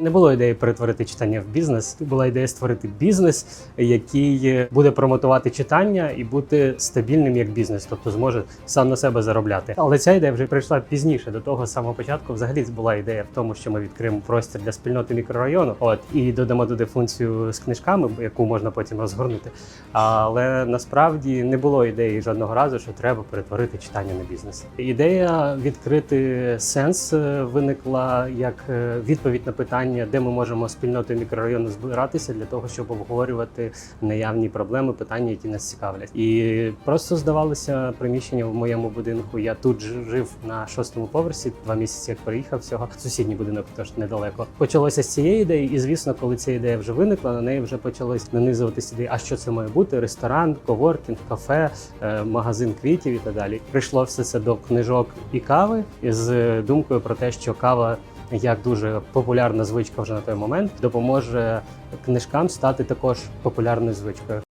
Не було ідеї перетворити читання в бізнес. Була ідея створити бізнес, який буде промотувати читання і бути стабільним як бізнес, тобто зможе сам на себе заробляти. Але ця ідея вже прийшла пізніше. До того самого початку взагалі була ідея в тому, що ми відкриємо простір для спільноти мікрорайону. От і додамо туди функцію з книжками, яку можна потім розгорнути. Але насправді не було ідеї жодного разу, що треба перетворити читання на бізнес. Ідея відкрити сенс е, виникла як е, відповідь на питання, де ми можемо спільнотою мікрорайону збиратися для того, щоб обговорювати наявні проблеми, питання, які нас цікавлять. І просто здавалося приміщення в моєму будинку. Я тут жив на шостому поверсі, два місяці як приїхав всього. Сусідній будинок теж недалеко. Почалося з цієї ідеї, і звісно, коли ця ідея вже виникла, на неї вже почалось нанизуватися ідеї, а що це має бути? Ресторан, коворкінг, кафе, е, магазин квітів і так далі. Прийшло все це до книжок і кави з думкою про те, що кава. Як дуже популярна звичка вже на той момент допоможе книжкам стати також популярною звичкою.